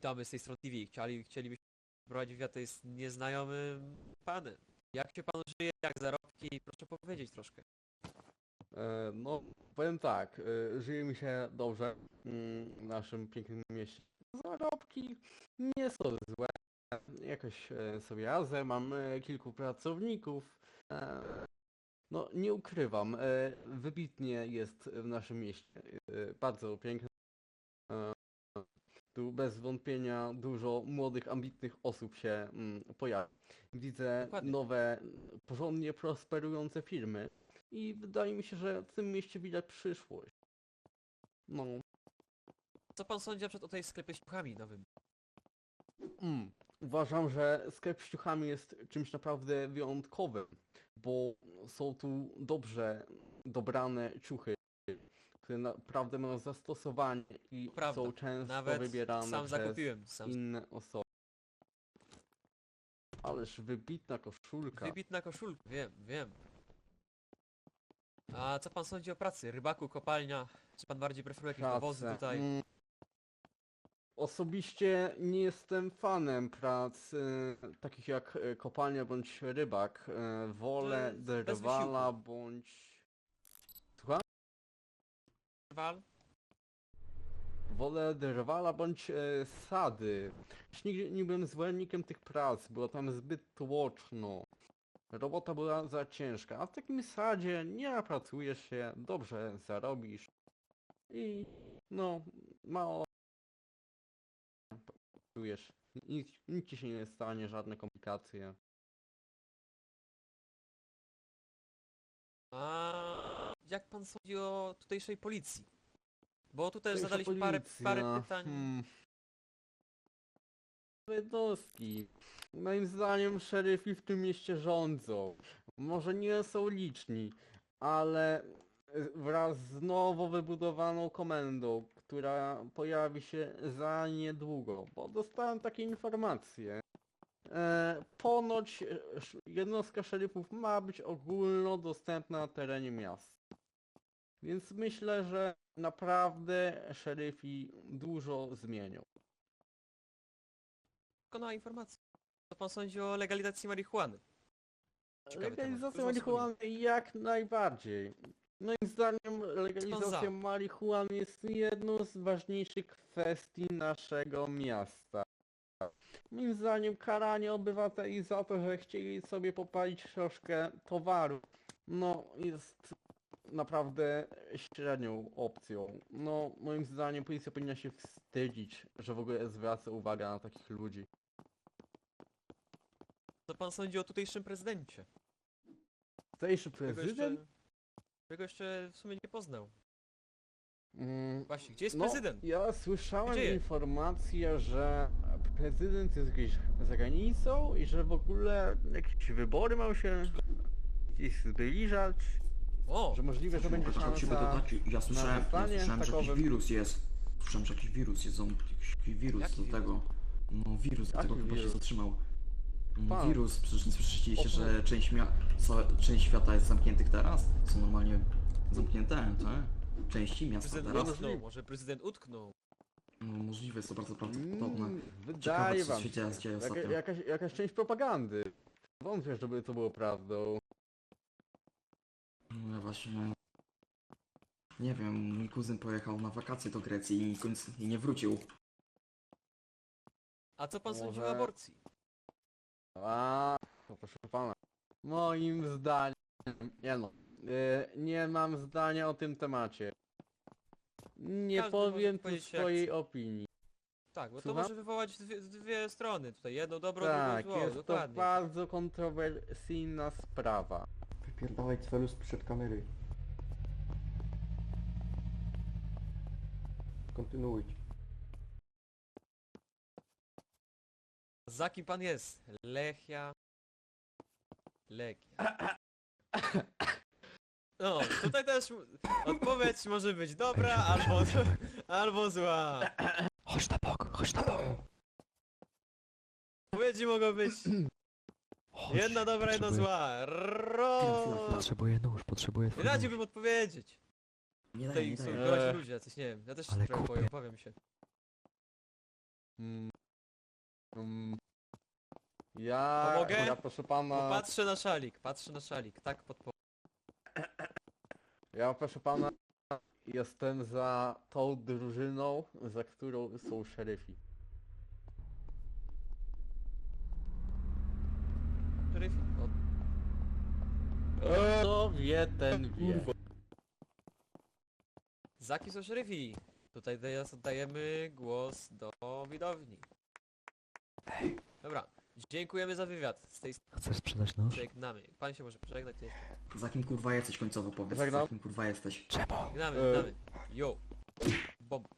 Witamy z tej strony TV. Chcieli, chcielibyśmy prowadzić wywiad z nieznajomym panem. Jak się panu żyje, jak zarobki? Proszę powiedzieć troszkę. E, no, powiem tak, e, żyje mi się dobrze mm, w naszym pięknym mieście. Zarobki nie są złe, jakoś e, sobie radzę, mam kilku pracowników. No, nie ukrywam, wybitnie jest w naszym mieście, bardzo piękne. Bez wątpienia dużo młodych, ambitnych osób się mm, pojawia. Widzę Dokładnie. nowe, porządnie prosperujące firmy. I wydaje mi się, że w tym mieście widać przyszłość. No, Co pan sądzi na przykład o tej sklepie z puchami nowym? mm, uważam, że sklep z ciuchami jest czymś naprawdę wyjątkowym, bo są tu dobrze dobrane ciuchy, które naprawdę mają zastosowanie i Prawda. są często Nawet wybierane sam przez zakupiłem. Sam. inne osoby. Ależ wybitna koszulka. Wybitna koszulka, wiem, wiem. A co pan sądzi o pracy? Rybaku, kopalnia? Czy pan bardziej preferuje jakieś dowozy pracę. tutaj? Mm. Osobiście nie jestem fanem prac e, takich jak e, kopalnia bądź rybak. E, wolę To jest bez drwala wysiłku. bądź... Słucham? Wal? Wolę drwala bądź e, sady. Już Nigdy nie byłem zwolennikiem tych prac, było tam zbyt tłoczno. Robota była za ciężka, a w takim sadzie nie napracujesz się, dobrze zarobisz. I no, mało pracujesz. Nic, nic ci się nie stanie, żadne komplikacje. A jak pan sądzi o tutejszej policji? Bo tu też Tutejsza zadaliśmy parę, parę policja, pytań. Hmm. Jednostki. Moim zdaniem szeryfi w tym mieście rządzą. Może nie są liczni, ale y, wraz z nowo wybudowaną komendą, która pojawi się za niedługo, bo dostałem takie informacje. E, ponoć e, jednostka szeryfów ma być ogólnodostępna na terenie miasta. Więc myślę, że naprawdę szeryfi dużo zmienią. Doskonała informacja. Co pan sądzi o legalizacji marihuany? Ciekawy temat. Legalizacja Dużo marihuany jak najbardziej. Moim zdaniem za? legalizacja marihuany jest jedną z ważniejszych kwestii naszego miasta. Moim zdaniem karanie obywateli za to, że chcieli sobie popalić troszkę towaru, no jest naprawdę średnią opcją. No moim zdaniem policja powinna się wstydzić, że w ogóle zwraca uwagę na takich ludzi. Co pan sądzi o tutejszym prezydencie? Tutejszy Którego prezydent? jeszcze, którego jeszcze w sumie nie poznał. Mm, Właśnie, gdzie jest No, prezydent? ja słyszałem Gdzie jest? informację, że prezydent jest gdzieś za granicą i że w ogóle jakieś wybory mają się gdzieś zbliżać, O! że możliwe, że będzie Chciał cię szansa... dodać, ja słyszałem, ja zostanie słyszałem że jakiś takowym. wirus jest. Słyszałem, że jakiś wirus jest, on, jakiś wirus Jaki do wirus? tego. No wirus do Jaki tego chyba się wirus? zatrzymał. Mm, Pan. Wirus, przecież nie słyszeliście, O że część, mia część świata jest zamkniętych teraz? Są normalnie zamknięte, tak? Części miasta Prezydent teraz? utknął, może prezydent utknął. No możliwe, jest to bardzo prawdopodobne. Mm, Ciekawe, wydaje co się wam dzieje- się. dzieje Jaka, ostatnio. jakaś, jakaś część propagandy. Wątpię, żeby to było prawdą. No ja właśnie... Nie wiem, mój kuzyn pojechał na wakacje do Grecji i, końc, i nie wrócił. A co pan sądzi o Może- aborcji? A, to proszę pana. Moim zdaniem, nie no, y, nie mam zdania o tym temacie. Nie Każdy może powiem tu powiedzieć, jak swojej opinii. Tak, bo to Słucham? może wywołać dwie, dwie strony tutaj, jedną dobrą, Tak, drugą złą, jest to dokładnie. bardzo kontrowersyjna sprawa. Wypierdalaj cwelu sprzed kamery. Kontynuuj. Za kim pan jest? Lechia. Legia. No, tutaj też odpowiedź może być dobra albo, albo zła. Chodź na bok, chodź na bok. Odpowiedzi mogą być jedna dobra, jedna zła. Ro... Potrzebuję nóż, potrzebuję Nie twój nóż. radziłbym odpowiedzieć. Nie daję, Tutaj nie są daję. Eee. ludzie, coś nie wiem, ja też Ale trochę kupię. powiem, powiem się. Mm, mm, ja, Pomogę? ja proszę pana, Patrzę na szalik, patrzę na szalik, tak podpo... ja proszę pana jestem za tą drużyną, za którą są. Szeryfi. O, Kto wie, ten wie. Zaki są szeryfi. Tutaj teraz oddajemy głos do widowni. Dobra, dziękujemy za wywiad. Z tej Chcesz sprzedać nóż? żegnamy. Pan się może pożegnać. to jest- Za kim kurwa jesteś końcowo powiedz, Żegnam. za kim kurwa jesteś. Czemu? Żegnamy, E. żegnamy. Yo. Bomb.